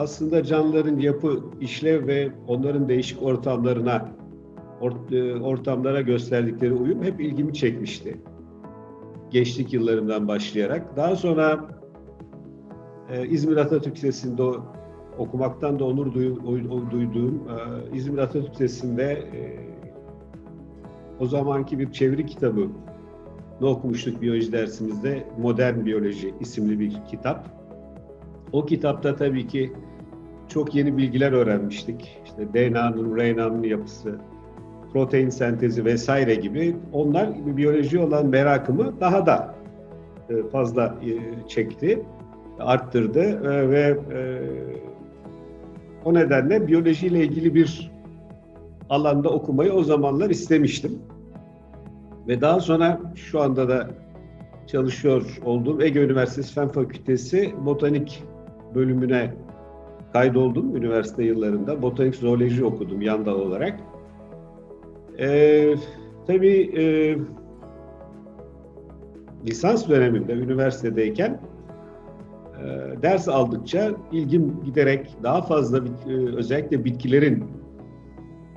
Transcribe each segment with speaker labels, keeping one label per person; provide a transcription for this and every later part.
Speaker 1: aslında canlıların yapı, işlev ve onların değişik ortamlarına, or- e, ortamlara gösterdikleri uyum hep ilgimi çekmişti. Gençlik yıllarımdan başlayarak. Daha sonra e, İzmir Atatürk Lisesi'nde okumaktan da onur duyduğum e, İzmir Atatürk Lisesi'nde o zamanki bir çeviri kitabı ne okumuştuk biyoloji dersimizde? Modern Biyoloji isimli bir kitap. O kitapta tabii ki çok yeni bilgiler öğrenmiştik. İşte DNA'nın, RNA'nın yapısı, protein sentezi vesaire gibi. Onlar biyoloji olan merakımı daha da e, fazla e, çekti, arttırdı E, ve o nedenle biyolojiyle ilgili bir alanda okumayı o zamanlar istemiştim. Ve daha sonra şu anda da çalışıyor olduğum Ege Üniversitesi Fen Fakültesi Botanik bölümüne kaydoldum üniversite yıllarında. Botanik zooloji okudum yan dal olarak. Ee, tabii e, lisans döneminde üniversitedeyken e, ders aldıkça ilgim giderek daha fazla bit- e, özellikle bitkilerin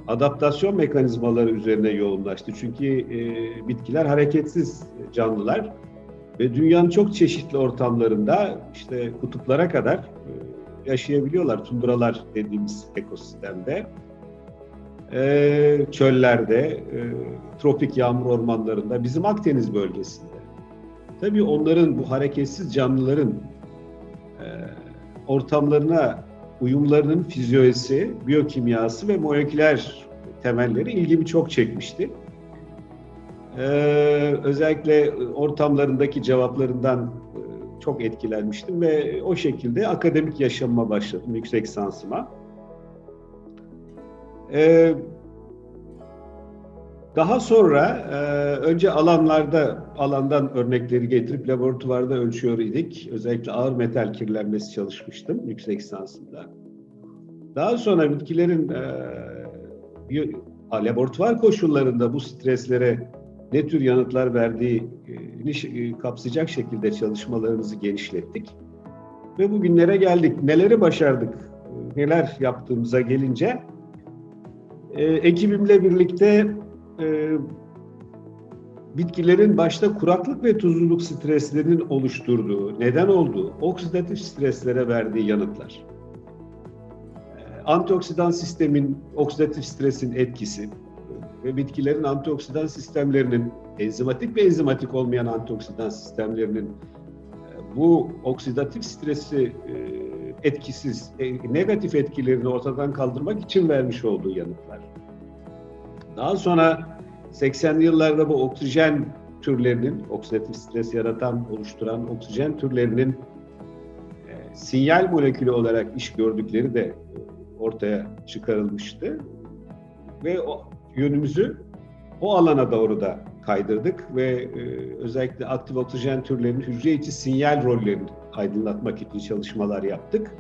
Speaker 1: adaptasyon mekanizmaları üzerine yoğunlaştı. Çünkü e, bitkiler hareketsiz canlılar ve dünyanın çok çeşitli ortamlarında işte kutuplara kadar e, yaşayabiliyorlar. Tundralar dediğimiz ekosistemde. E, çöllerde, e, tropik yağmur ormanlarında, bizim Akdeniz bölgesinde. Tabii onların bu hareketsiz canlıların e, ortamlarına uyumlarının fizyolojisi, biyokimyası ve moleküler temelleri ilgimi çok çekmişti. Ee, özellikle ortamlarındaki cevaplarından e, çok etkilenmiştim ve o şekilde akademik yaşamıma başladım, yüksek lisansıma. Ee, daha sonra e, önce alanlarda alandan örnekleri getirip laboratuvarda ölçüyor idik. Özellikle ağır metal kirlenmesi çalışmıştım yüksek lisansımda. Daha sonra bitkilerin e, laboratuvar koşullarında bu streslere ne tür yanıtlar verdiğini kapsayacak şekilde çalışmalarımızı genişlettik. Ve bugünlere geldik. Neleri başardık, e, neler yaptığımıza gelince e, ekibimle birlikte e, bitkilerin başta kuraklık ve tuzluluk streslerinin oluşturduğu, neden olduğu oksidatif streslere verdiği yanıtlar. E, Antioksidan sistemin oksidatif stresin etkisi ve bitkilerin antioksidan sistemlerinin enzimatik ve enzimatik olmayan antioksidan sistemlerinin e, bu oksidatif stresi e, etkisiz, e, negatif etkilerini ortadan kaldırmak için vermiş olduğu yanıtlar. Daha sonra 80'li yıllarda bu oksijen türlerinin, oksidatif stres yaratan, oluşturan oksijen türlerinin sinyal molekülü olarak iş gördükleri de ortaya çıkarılmıştı. Ve yönümüzü o alana doğru da kaydırdık ve e, özellikle aktif oksijen türlerinin hücre içi sinyal rollerini aydınlatmak için çalışmalar yaptık.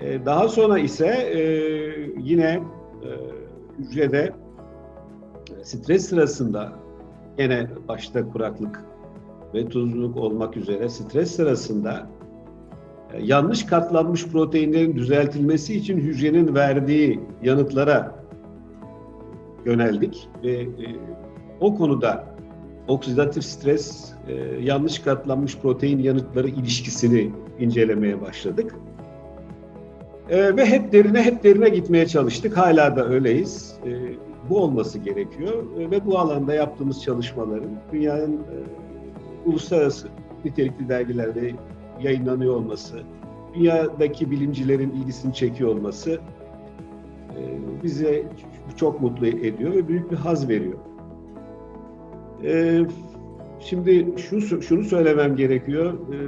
Speaker 1: E, daha sonra ise e, yine e, hücrede stres sırasında yine başta kuraklık ve tuzluluk olmak üzere stres sırasında e, yanlış katlanmış proteinlerin düzeltilmesi için hücrenin verdiği yanıtlara yöneldik ve e, o konuda oksidatif stres, e, yanlış katlanmış protein yanıtları ilişkisini incelemeye başladık. E, ve hep derine hep derine gitmeye çalıştık. Hala da öyleyiz. E, bu olması gerekiyor E, ve bu alanda yaptığımız çalışmaların dünyanın e, uluslararası nitelikli dergilerde yayınlanıyor olması, dünyadaki bilimcilerin ilgisini çekiyor olması bize çok mutlu ediyor ve büyük bir haz veriyor. E, şimdi şu şunu söylemem gerekiyor. E,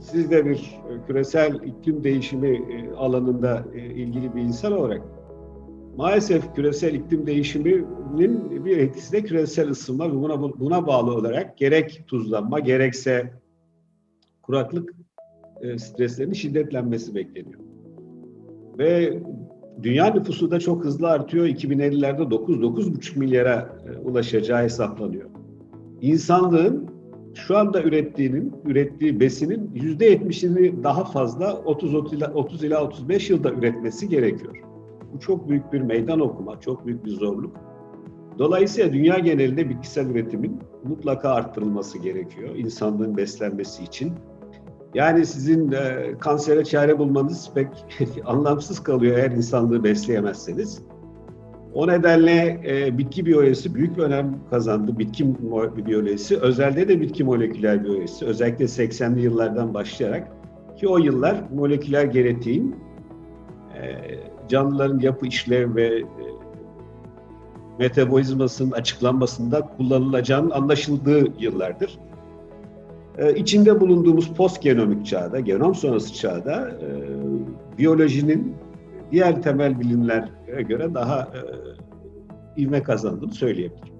Speaker 1: siz de bir küresel iklim değişimi e, alanında e, ilgili bir insan olarak maalesef küresel iklim değişiminin bir etkisi de küresel ısınma ve buna buna bağlı olarak gerek tuzlanma gerekse kuraklık e, streslerinin şiddetlenmesi bekleniyor. Ve dünya nüfusu da çok hızlı artıyor. 2050'lerde 9-9,5 milyara e, ulaşacağı hesaplanıyor. İnsanlığın şu anda ürettiğinin, ürettiği besinin yüzde yetmişini daha fazla 30, 30 ila 35 yılda üretmesi gerekiyor. Bu çok büyük bir meydan okuma, çok büyük bir zorluk. Dolayısıyla dünya genelinde bitkisel üretimin mutlaka arttırılması gerekiyor insanlığın beslenmesi için. Yani sizin e, kansere çare bulmanız pek anlamsız kalıyor eğer insanlığı besleyemezseniz. O nedenle e, bitki biyolojisi büyük bir önem kazandı. Bitki biyolojisi, özelde de bitki moleküler biyolojisi. Özellikle 80'li yıllardan başlayarak ki o yıllar moleküler genetiğin e, canlıların yapı, işlev ve e, metabolizmasının açıklanmasında kullanılacağının anlaşıldığı yıllardır. Ee, içinde bulunduğumuz postgenomik çağda, genom sonrası çağda e, biyolojinin diğer temel bilimlere göre daha e, ivme kazandığını söyleyebilirim.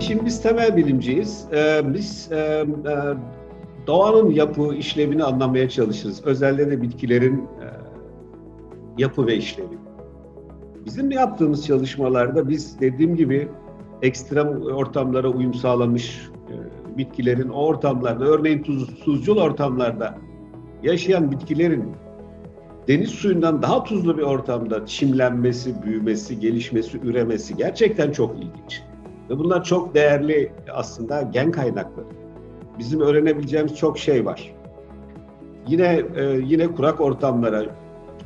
Speaker 1: Şimdi biz temel bilimciyiz. Ee, biz e, e, doğanın yapı, işlevini anlamaya çalışırız. Özellikle de bitkilerin e, yapı ve işlevi. Bizim yaptığımız çalışmalarda biz dediğim gibi ekstrem ortamlara uyum sağlamış e, bitkilerin o ortamlarda, örneğin tuz, ortamlarda yaşayan bitkilerin deniz suyundan daha tuzlu bir ortamda çimlenmesi, büyümesi, gelişmesi, üremesi gerçekten çok ilginç. Ve bunlar çok değerli aslında gen kaynakları. Bizim öğrenebileceğimiz çok şey var. Yine e, yine kurak ortamlara,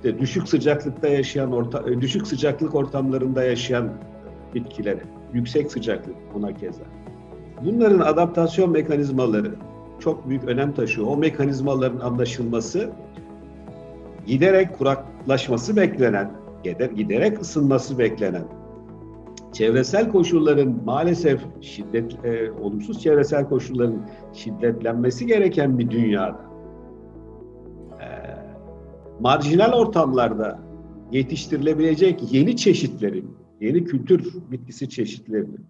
Speaker 1: işte düşük sıcaklıkta yaşayan orta, e, düşük sıcaklık ortamlarında yaşayan bitkilere, yüksek sıcaklık ona keza. Bunların adaptasyon mekanizmaları çok büyük önem taşıyor. O mekanizmaların anlaşılması giderek kuraklaşması beklenen, giderek ısınması beklenen çevresel koşulların maalesef şiddet e, olumsuz çevresel koşulların şiddetlenmesi gereken bir dünyada marjinal ortamlarda yetiştirilebilecek yeni çeşitlerin, yeni kültür bitkisi çeşitlerinin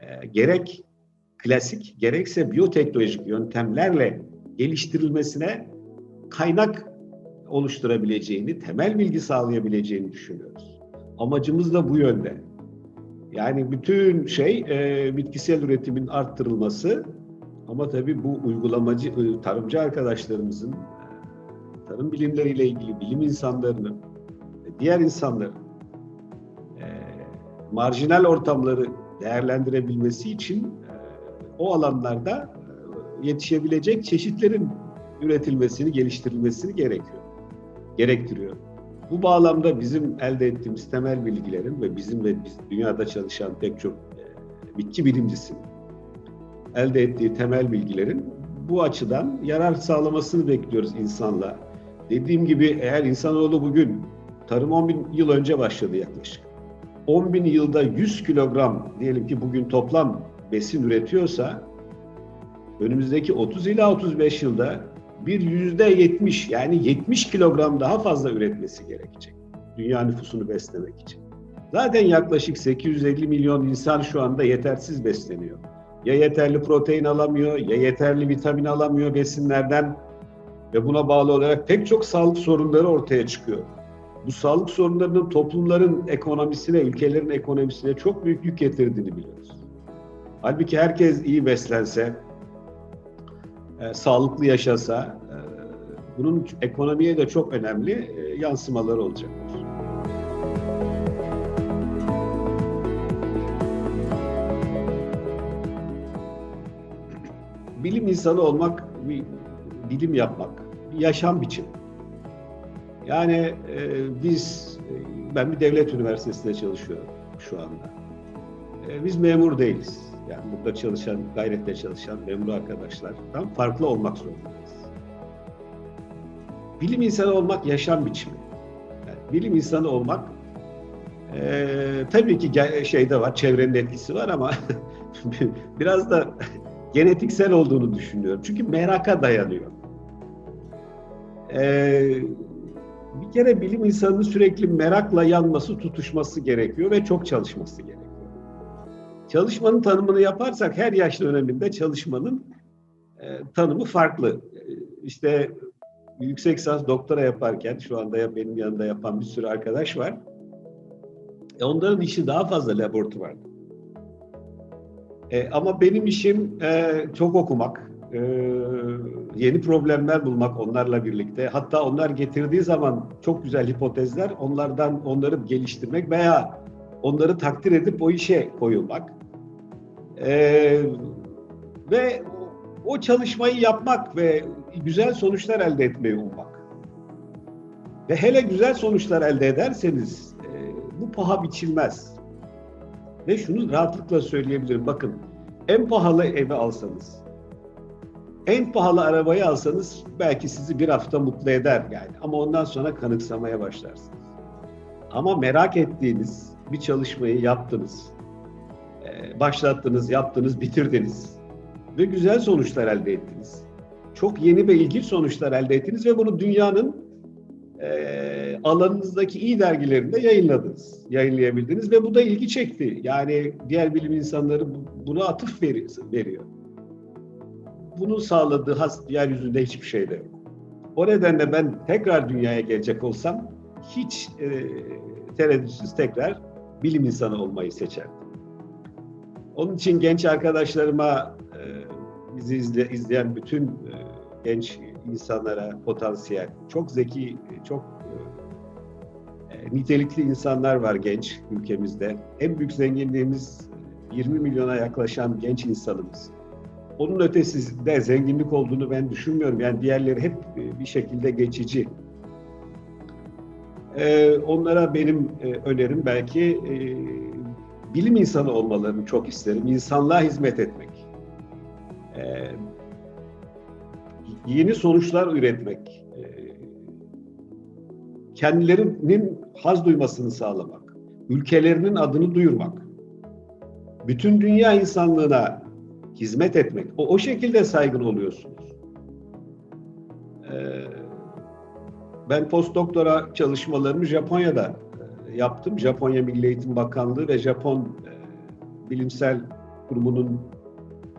Speaker 1: e, gerek klasik gerekse biyoteknolojik yöntemlerle geliştirilmesine kaynak oluşturabileceğini, temel bilgi sağlayabileceğini düşünüyoruz. Amacımız da bu yönde. Yani bütün şey e, bitkisel üretimin arttırılması ama tabii bu uygulamacı, e, tarımcı arkadaşlarımızın, tarım bilimleriyle ilgili bilim insanlarının, diğer insanların e, marjinal ortamları değerlendirebilmesi için e, o alanlarda e, yetişebilecek çeşitlerin üretilmesini, geliştirilmesini gerekiyor, gerektiriyor. Bu bağlamda bizim elde ettiğimiz temel bilgilerin ve bizim ve biz dünyada çalışan pek çok e, bitki bilimcisinin elde ettiği temel bilgilerin bu açıdan yarar sağlamasını bekliyoruz insanla. Dediğim gibi eğer insanoğlu bugün tarım 10 bin yıl önce başladı yaklaşık. 10 bin yılda 100 kilogram diyelim ki bugün toplam besin üretiyorsa önümüzdeki 30 ila 35 yılda bir yüzde 70 yani 70 kilogram daha fazla üretmesi gerekecek. Dünya nüfusunu beslemek için. Zaten yaklaşık 850 milyon insan şu anda yetersiz besleniyor. Ya yeterli protein alamıyor, ya yeterli vitamin alamıyor besinlerden ve buna bağlı olarak pek çok sağlık sorunları ortaya çıkıyor. Bu sağlık sorunlarının toplumların ekonomisine, ülkelerin ekonomisine çok büyük yük getirdiğini biliyoruz. Halbuki herkes iyi beslense, e, sağlıklı yaşasa e, bunun ekonomiye de çok önemli e, yansımaları olacaktır. Bilim insanı olmak, bir bilim yapmak, yaşam biçimi. Yani e, biz, ben bir devlet üniversitesinde çalışıyorum şu anda. E, biz memur değiliz yani burada çalışan, gayrette çalışan memur arkadaşlardan farklı olmak zorundayız. Bilim insanı olmak yaşam biçimi. Yani bilim insanı olmak e, tabii ki şeyde var, çevrenin etkisi var ama biraz da genetiksel olduğunu düşünüyorum. Çünkü meraka dayanıyor. Ee, bir kere bilim insanının sürekli merakla yanması, tutuşması gerekiyor ve çok çalışması gerekiyor. Çalışmanın tanımını yaparsak her yaş döneminde çalışmanın e, tanımı farklı. E, işte yüksek lisans doktora yaparken şu anda ya benim yanında yapan bir sürü arkadaş var. E onların işi daha fazla laboratuvarda. E, ama benim işim e, çok okumak, e, yeni problemler bulmak onlarla birlikte. Hatta onlar getirdiği zaman çok güzel hipotezler, onlardan onları geliştirmek veya onları takdir edip o işe koyulmak. E, ve o çalışmayı yapmak ve güzel sonuçlar elde etmeyi ummak. Ve hele güzel sonuçlar elde ederseniz e, bu paha biçilmez. Ve şunu rahatlıkla söyleyebilirim. Bakın en pahalı evi alsanız, en pahalı arabayı alsanız belki sizi bir hafta mutlu eder yani. Ama ondan sonra kanıksamaya başlarsınız. Ama merak ettiğiniz bir çalışmayı yaptınız, e, başlattınız, yaptınız, bitirdiniz ve güzel sonuçlar elde ettiniz. Çok yeni ve ilginç sonuçlar elde ettiniz ve bunu dünyanın e, alanınızdaki iyi dergilerinde yayınladınız, yayınlayabildiniz ve bu da ilgi çekti. Yani diğer bilim insanları buna atıf veriyor. Bunun sağladığı has yeryüzünde hiçbir şey de yok. O nedenle ben tekrar dünyaya gelecek olsam hiç e, tereddütsüz tekrar bilim insanı olmayı seçerdim. Onun için genç arkadaşlarıma, e, bizi izle, izleyen bütün e, genç insanlara potansiyel, çok zeki, çok e, nitelikli insanlar var genç ülkemizde. En büyük zenginliğimiz 20 milyona yaklaşan genç insanımız. Onun ötesinde zenginlik olduğunu ben düşünmüyorum. Yani diğerleri hep bir şekilde geçici. Ee, onlara benim e, önerim belki e, bilim insanı olmalarını çok isterim. İnsanlığa hizmet etmek. Yeni sonuçlar üretmek. Kendilerinin haz duymasını sağlamak. Ülkelerinin adını duyurmak. Bütün dünya insanlığına hizmet etmek. O, o şekilde saygın oluyorsunuz. Ee, ben postdoktora çalışmalarımı Japonya'da e, yaptım. Japonya Milli Eğitim Bakanlığı ve Japon e, Bilimsel Kurumu'nun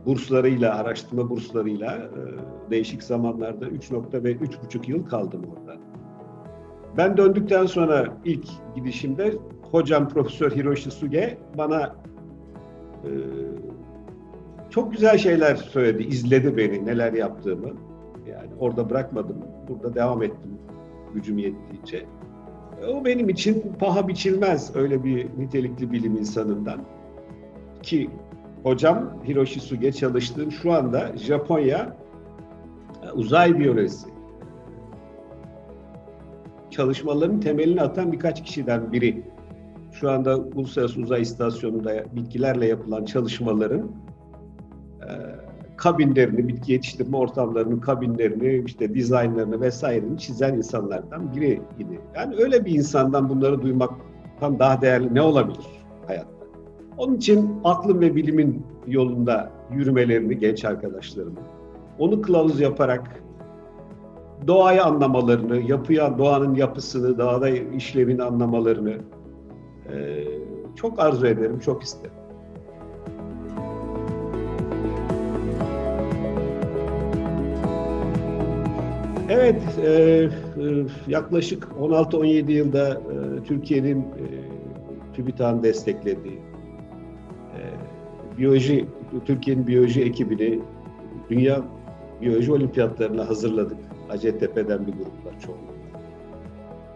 Speaker 1: burslarıyla, araştırma burslarıyla e, değişik zamanlarda 3 nokta ve 3,5 yıl kaldım orada. Ben döndükten sonra ilk gidişimde hocam Profesör Hiroshi Suge bana çok güzel şeyler söyledi, izledi beni, neler yaptığımı. Yani orada bırakmadım, burada devam ettim gücüm yettiğince. O benim için paha biçilmez öyle bir nitelikli bilim insanından. Ki hocam Hiroshi Suge çalıştığım şu anda Japonya e, uzay biyolojisi çalışmaların temelini atan birkaç kişiden biri. Şu anda Uluslararası Uzay İstasyonu'nda bitkilerle yapılan çalışmaların e, kabinlerini, bitki yetiştirme ortamlarının kabinlerini, işte dizaynlarını vesaireini çizen insanlardan biriydi. Yani öyle bir insandan bunları duymaktan daha değerli ne olabilir hayatta? Onun için aklın ve bilimin yolunda yürümelerini genç arkadaşlarımın, onu kılavuz yaparak doğayı anlamalarını, yapıya, doğanın yapısını, doğada işlevini anlamalarını e, çok arzu ederim, çok isterim. Evet, e, e, yaklaşık 16-17 yılda e, Türkiye'nin e, TÜBİTAK'ın desteklediği e, biyoloji, Türkiye'nin biyoloji ekibini Dünya Biyoloji Olimpiyatlarına hazırladık. Hacettepe'den bir grup var çok.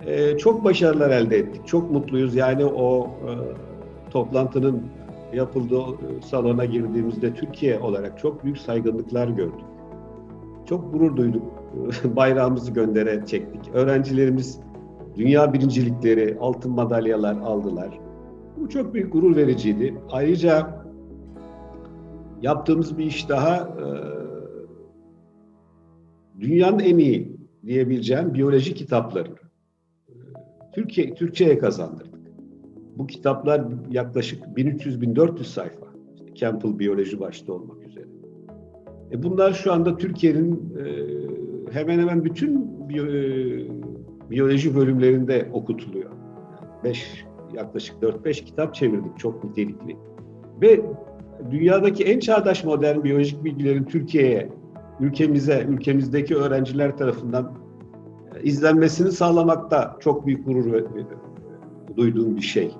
Speaker 1: E, çok başarılar elde ettik, çok mutluyuz. Yani o e, toplantının yapıldığı salona girdiğimizde Türkiye olarak çok büyük saygınlıklar gördük. Çok gurur duyduk. Bayrağımızı göndere çektik. Öğrencilerimiz dünya birincilikleri, altın madalyalar aldılar. Bu çok büyük gurur vericiydi. Ayrıca yaptığımız bir iş daha e, dünyanın en iyi diyebileceğim biyoloji kitaplarını e, Türkiye Türkçe'ye kazandırdık. Bu kitaplar yaklaşık 1300-1400 sayfa. İşte Campbell biyoloji başta olmak üzere. E bunlar şu anda Türkiye'nin e, hemen hemen bütün biyo, e, biyoloji bölümlerinde okutuluyor. 5 yaklaşık 4-5 kitap çevirdik çok nitelikli. Ve dünyadaki en çağdaş modern biyolojik bilgilerin Türkiye'ye, ülkemize, ülkemizdeki öğrenciler tarafından izlenmesini sağlamakta çok büyük gurur duyduğum bir şey.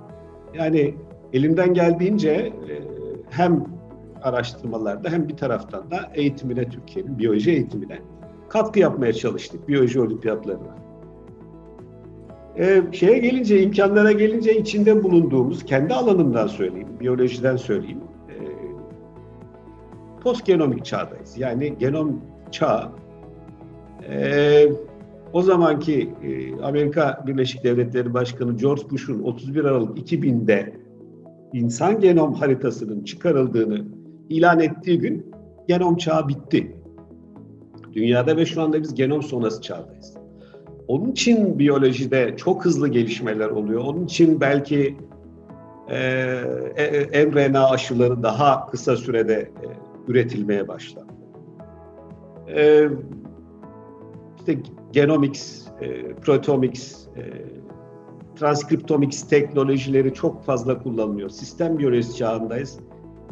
Speaker 1: Yani elimden geldiğince e, hem araştırmalarda hem bir taraftan da eğitimine Türkiye'nin biyoloji eğitimine katkı yapmaya çalıştık biyoloji olimpiyatlarına. Ee, şeye gelince, imkanlara gelince içinde bulunduğumuz, kendi alanımdan söyleyeyim, biyolojiden söyleyeyim. E, postgenomik çağdayız. Yani genom çağı. E, o zamanki e, Amerika Birleşik Devletleri Başkanı George Bush'un 31 Aralık 2000'de insan genom haritasının çıkarıldığını ilan ettiği gün genom çağı bitti. Dünyada ve şu anda biz genom sonrası çağdayız. Onun için biyolojide çok hızlı gelişmeler oluyor. Onun için belki e, e, mRNA aşıları daha kısa sürede e, üretilmeye başlandı. E, işte genomics, e, proteomics, e, transkriptomics teknolojileri çok fazla kullanılıyor. Sistem biyolojisi çağındayız.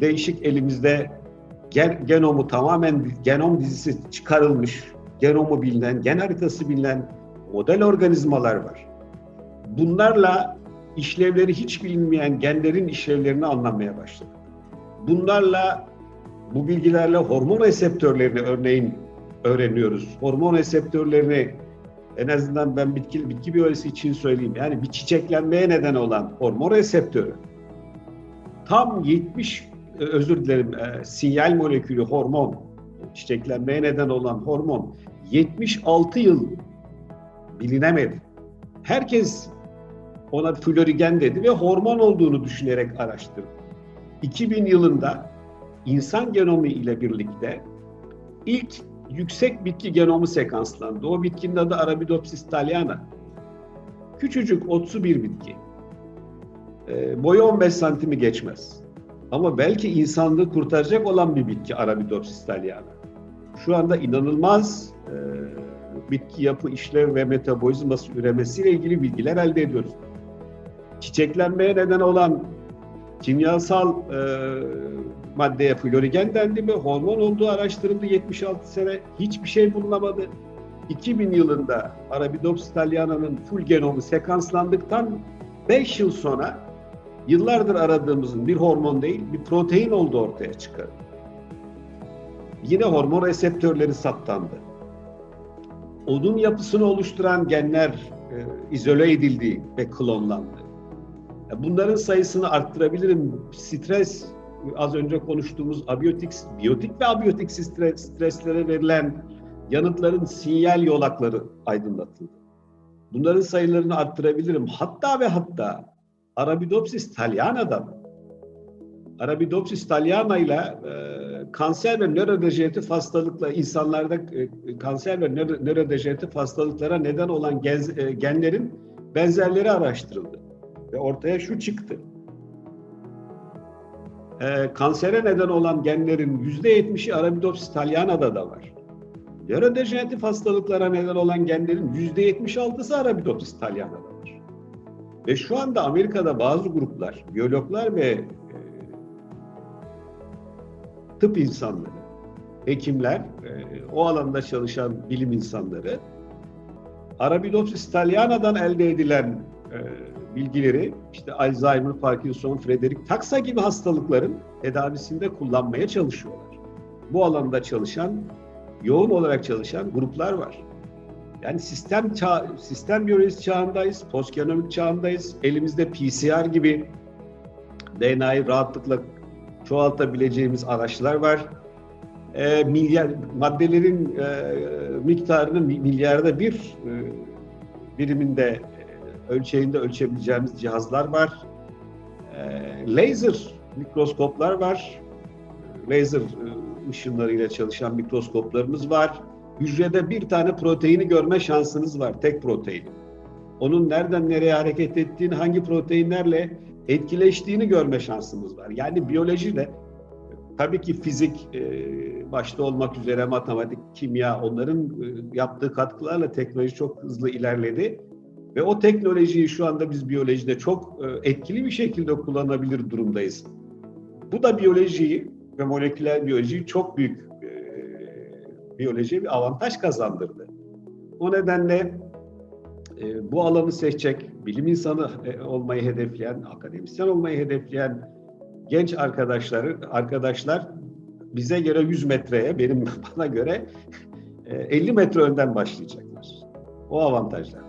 Speaker 1: Değişik elimizde gen, genomu tamamen genom dizisi çıkarılmış, genomu bilinen, gen haritası bilinen model organizmalar var. Bunlarla işlevleri hiç bilinmeyen genlerin işlevlerini anlamaya başladık. Bunlarla, bu bilgilerle hormon reseptörlerini örneğin öğreniyoruz. Hormon reseptörlerini en azından ben bitki, bitki biyolojisi için söyleyeyim. Yani bir çiçeklenmeye neden olan hormon reseptörü tam 70 e, özür dilerim e, sinyal molekülü hormon çiçeklenmeye neden olan hormon 76 yıl bilinemedi. Herkes ona florigen dedi ve hormon olduğunu düşünerek araştırdı. 2000 yılında insan genomu ile birlikte ilk yüksek bitki genomu sekanslandı. O bitkinin adı Arabidopsis thaliana. Küçücük otsu bir bitki. E, boyu 15 santimi geçmez. Ama belki insanlığı kurtaracak olan bir bitki Arabidopsis thaliana. Şu anda inanılmaz e, bitki yapı, işlev ve metabolizması üremesiyle ilgili bilgiler elde ediyoruz. Çiçeklenmeye neden olan kimyasal e, maddeye florigen dendi mi? Hormon olduğu araştırıldı 76 sene. Hiçbir şey bulunamadı. 2000 yılında Arabidopsis thaliana'nın full genomu sekanslandıktan 5 yıl sonra yıllardır aradığımızın bir hormon değil, bir protein olduğu ortaya çıkardı. Yine hormon reseptörleri saptandı. Odun yapısını oluşturan genler e, izole edildi ve klonlandı. Bunların sayısını arttırabilirim. Stres, az önce konuştuğumuz abiyotik, biyotik ve abiyotik stres, streslere verilen yanıtların sinyal yolakları aydınlatıldı. Bunların sayılarını arttırabilirim. Hatta ve hatta Arabidopsis thaliana'dan Arabidopsis thaliana ile e, kanser ve nörodejeneratif hastalıkla insanlarda e, kanser ve nörodejeneratif hastalıklara neden olan gen, e, genlerin benzerleri araştırıldı. Ve ortaya şu çıktı. E, kansere neden olan genlerin yüzde yetmişi Arabidopsis thaliana'da da var. Nörodejeneratif hastalıklara neden olan genlerin yüzde yetmiş altısı Arabidopsis thaliana'da var. Ve şu anda Amerika'da bazı gruplar, biyologlar ve e, tıp insanları, hekimler, e, o alanda çalışan bilim insanları Arabidopsis thaliana'dan elde edilen e, bilgileri işte Alzheimer, Parkinson, Frederick Taksa gibi hastalıkların tedavisinde kullanmaya çalışıyorlar. Bu alanda çalışan, yoğun olarak çalışan gruplar var. Yani sistem çağ, sistem biyolojisi çağındayız, postgenomik çağındayız. Elimizde PCR gibi DNA'yı rahatlıkla çoğaltabileceğimiz araçlar var. E, milyar maddelerin e, miktarını milyarda bir e, biriminde ölçeğinde ölçebileceğimiz cihazlar var. E, laser mikroskoplar var. Laser e, ışınlarıyla çalışan mikroskoplarımız var. Hücrede bir tane proteini görme şansınız var, tek protein. Onun nereden nereye hareket ettiğini, hangi proteinlerle etkileştiğini görme şansımız var. Yani biyolojide tabii ki fizik e, başta olmak üzere matematik, kimya onların e, yaptığı katkılarla teknoloji çok hızlı ilerledi. Ve o teknolojiyi şu anda biz biyolojide çok e, etkili bir şekilde kullanabilir durumdayız. Bu da biyolojiyi ve moleküler biyolojiyi çok büyük biyolojiye bir avantaj kazandırdı. O nedenle e, bu alanı seçecek, bilim insanı e, olmayı hedefleyen, akademisyen olmayı hedefleyen genç arkadaşları arkadaşlar bize göre 100 metreye, benim bana göre e, 50 metre önden başlayacaklar. O avantajlar.